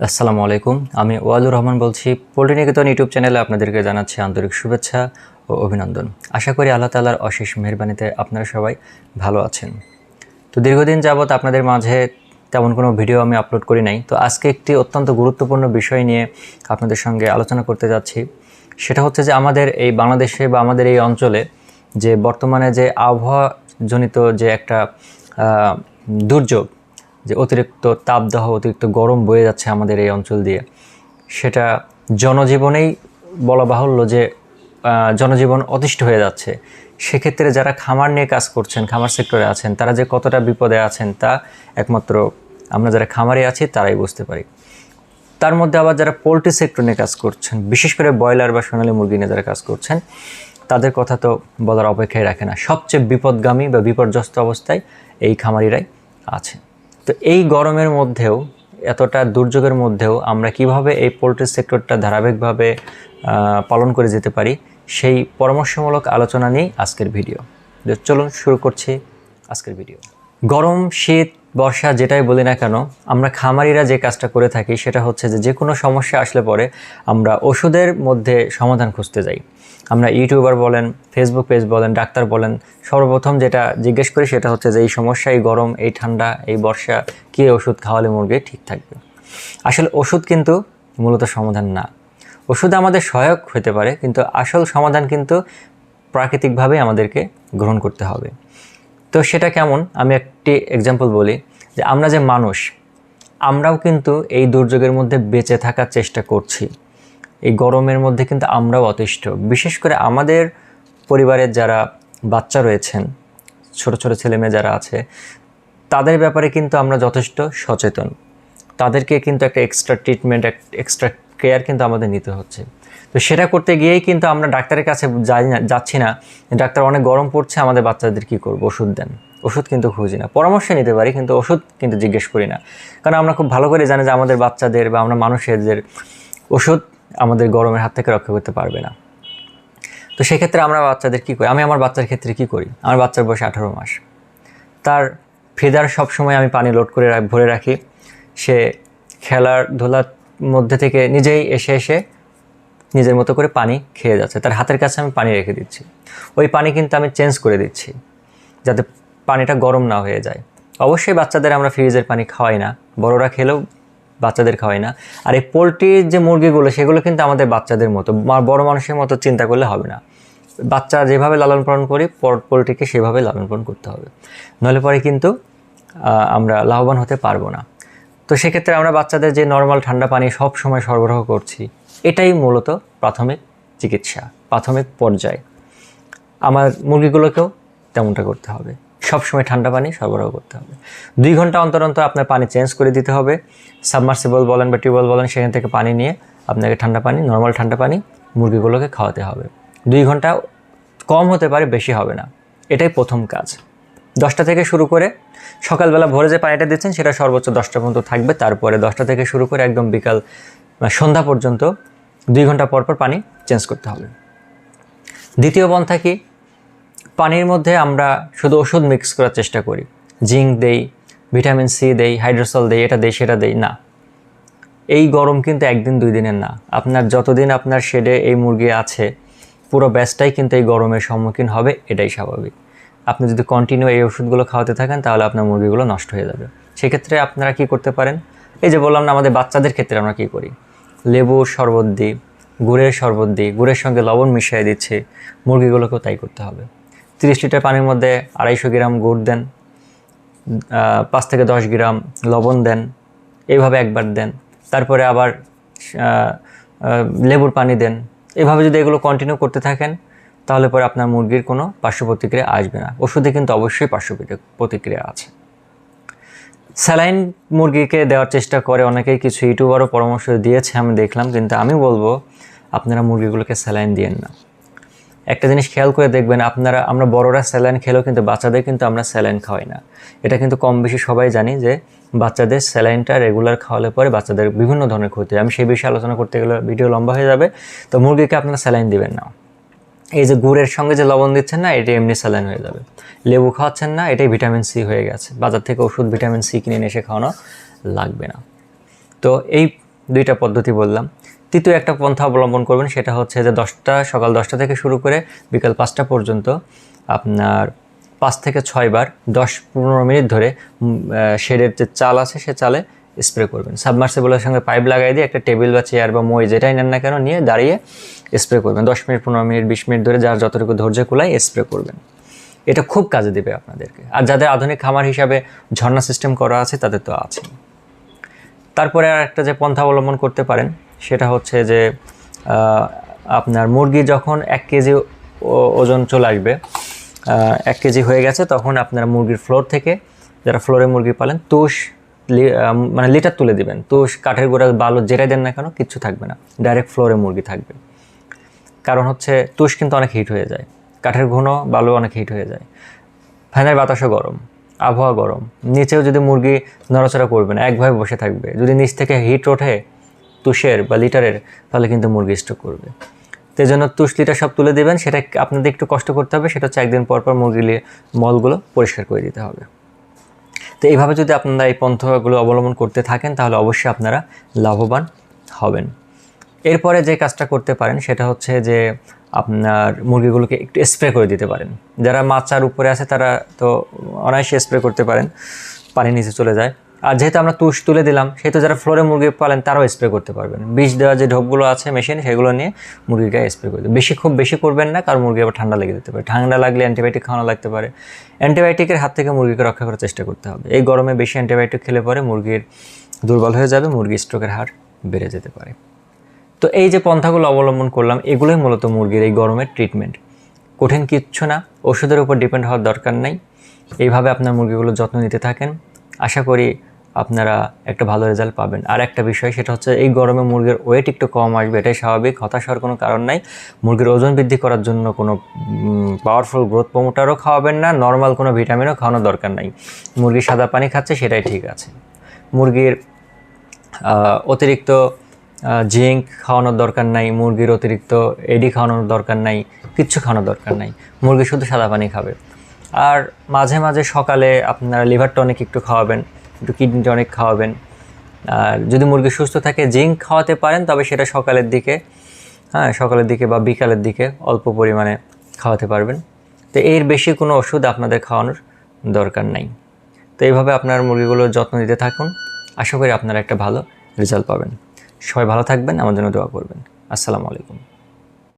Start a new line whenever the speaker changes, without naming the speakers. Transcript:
আসসালামু আলাইকুম। আমি ওয়ালুর রহমান বলছি। পোল্ট্রি নিকেতন ইউটিউব চ্যানেলে আপনাদেরকে জানাচ্ছি আন্তরিক শুভেচ্ছা ও অভিনন্দন। আশা করি আল্লাহ তালার অশেষ মেহরবানিতে আপনারা সবাই ভালো আছেন। তো দীর্ঘদিন যাবৎ আপনাদের মাঝে তেমন কোনো ভিডিও আমি আপলোড করি নাই। তো আজকে একটি অত্যন্ত গুরুত্বপূর্ণ বিষয় নিয়ে আপনাদের সঙ্গে আলোচনা করতে যাচ্ছি। সেটা হচ্ছে যে আমাদের এই বাংলাদেশে বা আমাদের এই অঞ্চলে যে বর্তমানে যে আবহাওয়াজনিত যে একটা দুর্যোগ যে অতিরিক্ত তাপদাহ, অতিরিক্ত গরম বয়ে যাচ্ছে আমাদের এই অঞ্চল দিয়ে। সেটা জনজীবনেই বলা বাহুল্য যে জনজীবন অতিষ্ঠ হয়ে যাচ্ছে। সেক্ষেত্রে যারা খামার নিয়ে কাজ করছেন, খামার সেক্টরে আছেন, তারা যে কতটা বিপদে আছেন তা একমাত্র আমরা যারা খামারে আছি তারাই বুঝতে পারি। তার মধ্যে আবার যারা পোলট্রি সেক্টর নিয়ে কাজ করছেন, বিশেষ করে ব্রয়লার বা সোনালী মুরগি নিয়ে যারা কাজ করছেন, তাদের কথা তো বলার অপেক্ষায় রাখে না। সবচেয়ে বিপদগামী বা বিপর্যস্ত অবস্থায় এই খামারিরাই আছে তো এই গরমের মধ্যেও, এতটা দুর্যোগের মধ্যেও আমরা কীভাবে এই পোলট্রি সেক্টরটা ধারাবাহিকভাবে পালন করে যেতে পারি, সেই পরামর্শমূলক আলোচনা নিয়েই আজকের ভিডিও। চলুন শুরু করছি আজকের ভিডিও। গরম শীত বর্ষা যেটাই বলি না কেন, আমরা খামারিরা যে কাজটা করে থাকি সেটা হচ্ছে যে যে কোনো সমস্যা আসলে পরে আমরা ওষুধের মধ্যে সমাধান খুঁজতে যাই। আমরা ইউটিউবার বলেন ফেসবুক পেজ বলেন, ডাক্তার বলেন, সর্বপ্রথম যেটা জিজ্ঞেস করি সেটা হচ্ছে যে এই সমস্যা, এই গরম, এই ঠান্ডা, এই বর্ষা, কী ওষুধ খাওয়ালে মুরগি ঠিক থাকবে? আসলে ওষুধ কিন্তু মূলত সমাধান না। ওষুধ আমাদের সহায়ক হতে পারে, কিন্তু আসল সমাধান কিন্তু প্রাকৃতিকভাবেই আমাদেরকে গ্রহণ করতে হবে। তো সেটা কেমন? আমি একটি এক্সাম্পল বলি যে আমরা যে মানুষ, আমরাও কিন্তু এই দুর্যোগের মধ্যে বেঁচে থাকার চেষ্টা করছি। এই গরমের মধ্যে কিন্তু আমরাও অতিষ্ঠ। বিশেষ করে আমাদের পরিবারের যারা বাচ্চা রয়েছেন, ছোট ছোট ছেলেমেয়ে যারা আছে, তাদের ব্যাপারে কিন্তু আমরা যথেষ্ট সচেতন। তাদেরকে কিন্তু একটা এক্সট্রা ট্রিটমেন্ট এক্সট্রা কেয়ার কিন্তু আমাদের নিতে হচ্ছে। তো সেটা করতে গিয়েই কিন্তু আমরা ডাক্তারের কাছে যাই না, যাচ্ছি না। ডাক্তার অনেক গরম পড়ছে, আমাদের বাচ্চাদের কি করব? ওষুধ দেন। ওষুধ কিন্তু খুঁজি না। পরামর্শ নিতে পারি, কিন্তু ওষুধ কিন্তু জিজ্ঞেস করি না। কারণ আমরা খুব ভালো করে জানি যে আমাদের বাচ্চাদের বা আমরা মানুষেরদের ওষুধ আমাদের গরমের হাত থেকে রক্ষা করতে পারবে না। তো সেক্ষেত্রে আমরা বাচ্চাদের কী করি? আমি আমার বাচ্চার ক্ষেত্রে কী করি? আমার বাচ্চার বয়স আঠারো মাস। তার ফেদার সবসময় আমি পানি লোড করে ভরে রাখি। সে খেলার ধুলার মধ্যে থেকে নিজেই এসে এসে নিজের মতো করে পানি খেয়ে যাচ্ছে। তার হাতের কাছে আমি পানি রেখে দিচ্ছি। ওই পানি কিন্তু আমি চেঞ্জ করে দিচ্ছি, যাতে পানিটা গরম না হয়ে যায়। অবশ্যই বাচ্চাদের আমরা ফ্রিজের পানি খাওয়াই না, বড়রা খেলেও বাচ্চাদের খাওয়াই না। আর এই পোলট্রির যে মুরগিগুলো, সেগুলো কিন্তু আমাদের বাচ্চাদের মতো বড় মানুষের মতো চিন্তা করলে হবে না। বাচ্চা যেভাবে লালন পালন করি পোলট্রিকে সেভাবে লালন পালন করতে হবে। নইলে পরে কিন্তু আমরা লাভবান হতে পারব না। তো সেক্ষেত্রে আমরা বাচ্চাদের যে নর্মাল ঠান্ডা পানি সব সময় সরবরাহ করছি এটাই মূলত প্রাথমিক চিকিৎসা, প্রাথমিক পর্যায়ে। আমার মুরগিগুলোকেও তেমনটা করতে হবে। সবসময় ঠান্ডা পানি সরবরাহ করতে হবে। দুই ঘণ্টা অন্তর অন্তর আপনার পানি চেঞ্জ করে দিতে হবে। সাবমার্সিবল বলেন বা টিউবওয়েল বলেন, সেখান থেকে পানি নিয়ে আপনাকে ঠান্ডা পানি, নর্মাল ঠান্ডা পানি মুরগিগুলোকে খাওয়াতে হবে। দুই ঘণ্টা কম হতে পারে, বেশি হবে না। এটাই প্রথম কাজ। দশটা থেকে শুরু করে সকালবেলা ভোরে যে পানিটা দিচ্ছেন, সেটা সর্বোচ্চ দশটা পর্যন্ত থাকবে। তারপরে দশটা থেকে শুরু করে একদম বিকাল সন্ধ্যা পর্যন্ত দুই ঘণ্টা পর পর পানি চেঞ্জ করতে হবে। দ্বিতীয় পন্থা কি? পানির মধ্যে আমরা শুধু ওষুধ মিক্স করার চেষ্টা করি। জিঙ্ক দেই, ভিটামিন সি দেই, হাইড্রোসল দেই, এটা দেই, সেটা দেই, না। এই গরম কিন্তু একদিন দুই দিনের না। আপনার যতদিন আপনার শেডে এই মুরগি আছে, পুরো ব্যাচটাই কিন্তু এই গরমের সম্মুখীন হবে, এটাই স্বাভাবিক। আপনি যদি কন্টিনিউ এই ওষুধগুলো খাওয়াতে থাকেন, তাহলে আপনার মুরগিগুলো নষ্ট হয়ে যাবে। সেক্ষেত্রে আপনারা কি করতে পারেন? এই যে বললাম না, আমাদের বাচ্চাদের ক্ষেত্রে আমরা কি করি? লেবুর শরবত দিই, গুড়ের শরবত দিই, গুড়ের সঙ্গে লবণ মিশিয়ে দিচ্ছি, মুরগিগুলোকেও তাই করতে হবে। তিরিশ লিটার পানির মধ্যে আড়াইশো গ্রাম গুড় দেন পাঁচ থেকে দশ গ্রাম লবণ দেন এইভাবে একবার দেন। তারপরে আবার লেবুর পানি দেন। এভাবে যদি এগুলো কন্টিনিউ করতে থাকেন, তাহলে পরে আপনার মুরগির কোনো পার্শ্ব প্রতিক্রিয়া আসবে না। ওষুধে কিন্তু অবশ্যই পার্শ্ব প্রতিক্রিয়া আছে। স্যালাইন মুরগিকে দেওয়ার চেষ্টা করে অনেকেই কিছু ইউটিউবারও পরামর্শ দিয়েছে, আমি দেখলাম, কিন্তু আমি বলব আপনারা মুরগিগুলোকে স্যালাইন দিয়েন না। একটা জিনিস খেয়াল করে দেখবেন, আপনারা, আমরা বড়রা স্যালাইন খেলেও কিন্তু বাচ্চাদের কিন্তু আমরা স্যালাইন খাওয়াই না। এটা কিন্তু কম বেশি সবাই জানি যে বাচ্চাদের স্যালাইনটা রেগুলার খাওয়ালে পরে বাচ্চাদের বিভিন্ন ধরনের ক্ষতি আমি সেই বিষয়ে আলোচনা করতে গেলে ভিডিও লম্বা হয়ে যাবে, তো মুরগিকে আপনারা স্যালাইন দিবেন না। এই যে গুড়ের সঙ্গে যে লবণ দিচ্ছেন না, এটি এমনি স্যালাইন হয়ে যাবে। লেবু খাওয়াচ্ছেন না, এটাই ভিটামিন সি হয়ে গেছে। বাজার থেকে ওষুধ ভিটামিন সি কিনে এসে খাওয়ানো লাগবে না। তো এই দুইটা পদ্ধতি বললাম। তৃতীয় একটা পন্থা অবলম্বন করবেন, সেটা হচ্ছে যে দশটা, সকাল দশটা থেকে শুরু করে বিকাল পাঁচটা পর্যন্ত আপনার পাঁচ থেকে ছয়বার দশ পনেরো মিনিট ধরে শেডের যে চাল আছে, সে চালে স্প্রে করবেন। সাবমার্সিবলের সঙ্গে পাইপ লাগাই দিয়ে একটা টেবিল বা চেয়ার বা মই যেটাই নেন না কেন নিয়ে দাঁড়িয়ে স্প্রে করবেন। দশ মিনিট, পনেরো মিনিট, বিশ মিনিট ধরে যার যতটুকু ধৈর্য কুলায় স্প্রে করবেন। এটা খুব কাজে দেবে আপনাদেরকে। আর যাদের আধুনিক খামার হিসাবে ঝর্ণা সিস্টেম করা আছে, তাদের তো আছে তারপরে আর একটা যে পন্থা অবলম্বন করতে পারেন, সেটা হচ্ছে যে আপনার মুরগি যখন এক কেজি ওজন চলে আসবে এক কেজি হয়ে গেছে, তখন আপনার মুরগির ফ্লোর থেকে যারা ফ্লোরে মুরগি পালেন, তুষ মানে লিটার তুলে দিবেন। তুষ কাঠের গোড়া বালু যেটাই দেন না কেন, কিচ্ছু থাকবে না। ডাইরেক্ট ফ্লোরে মুরগি থাকবে। কারণ হচ্ছে তুষ কিন্তু অনেক হিট হয়ে যায়। কাঠের ঘন বালু অনেক হিট হয়ে যায়। ফ্যানের বাতাসও গরম, আবহাওয়া গরম। নিচেও যদি মুরগি নড়াচড়া করবে না একভাবে বসে থাকবে। যদি নিচ থেকে হিট ওঠে তুষের বা লিটারের, তাহলে কিন্তু মুরগি স্ট্রোক করবে। তো জন্য তুষ লিটার সব তুলে দেবেন। সেটা আপনাদের একটু কষ্ট করতে হবে। সেটা হচ্ছে একদিন পর পর মুরগি লিয়ে- মলগুলো পরিষ্কার করে দিতে হবে। তো এইভাবে যদি আপনারা এই পন্থাগুলো অবলম্বন করতে থাকেন, তাহলে অবশ্যই আপনারা লাভবান হবেন। এরপরে যে কাজটা করতে পারেন, সেটা হচ্ছে যে আপনার মুরগিগুলোকে একটু স্প্রে করে দিতে পারেন। যারা মাছার উপরে আছে, তারা তো অনায়াসে স্প্রে করতে পারেন, পানি নিচে চলে যায়। আর যেহেতু আমরা তুষ তুলে দিলাম, সেহেতু যারা ফ্লোরে মুরগি পালেন তারাও স্প্রে করতে পারবেন। বিষ দেওয়া যে ঢোকগুলো আছে মেশিন সেগুলো নিয়ে মুরগিকে স্প্রে করে বেশি খুব বেশি করবেন না, কারণ মুরগি আবার ঠান্ডা লেগে যেতে পারে। ঠান্ডা লাগলে অ্যান্টিবায়োটিক খাওয়ানো লাগতে পারে। অ্যান্টিবায়োটিকের হাত থেকে মুরগিকে রক্ষা করার চেষ্টা করতে হবে। এই গরমে বেশি অ্যান্টিবায়োটিক খেলে পরে মুরগির দুর্বল হয়ে যাবে মুরগি স্ট্রোকের হার বেড়ে যেতে পারে। তো এই যে পন্থাগুলো অবলম্বন করলাম, এগুলোই মূলত মুরগির এই গরমের ট্রিটমেন্ট কঠিন কিচ্ছু না, ওষুধের উপর ডিপেন্ড হওয়ার দরকার নেই। এইভাবে আপনার মুরগিগুলোর যত্ন নিতে থাকেন। আশা করি আপনারা একটা ভালো রেজাল্ট পাবেন। আর একটা বিষয়, সেটা হচ্ছে এই গরমে মুরগির ওয়েট একটু কম আসবে, এটাই স্বাভাবিক, হতাশ হওয়ার কোনো কারণ নাই। মুরগির ওজন বৃদ্ধি করার জন্য কোনো পাওয়ারফুল গ্রোথ প্রমোটারও খাওয়াবেন না নর্মাল কোনো ভিটামিনও খাওয়ানোর দরকার নাই। মুরগি সাদা পানি খাচ্ছে, সেটাই ঠিক আছে। মুরগির অতিরিক্ত জিঙ্ক খাওয়ানোর দরকার নাই, মুরগির অতিরিক্ত এডি খাওয়ানোর দরকার নাই, কিচ্ছু খাওয়ানোর দরকার নাই। মুরগি শুধু সাদা পানি খাবে। আর মাঝে মাঝে সকালে আপনারা লিভার টনিক একটু খাওয়াবেন। একটু কিডনি টনিক খাওয়াবেন। আর যদি মুরগি সুস্থ থাকে, জিঙ্ক খাওয়াতে পারেন, তবে সেটা সকালের দিকে হ্যাঁ সকালের দিকে বা বিকালের দিকে অল্প পরিমাণে খাওয়াতে পারবেন। তো এর বেশি কোনো ওষুধ আপনাদের খাওয়ানোর দরকার নাই। তো এইভাবে আপনার মুরগিগুলোর যত্ন নিতে থাকুন। আশা করি আপনারা একটা ভালো রেজাল্ট পাবেন। সবাই ভালো থাকবেন, আমার জন্য দোয়া করবেন। আসসালামু আলাইকুম।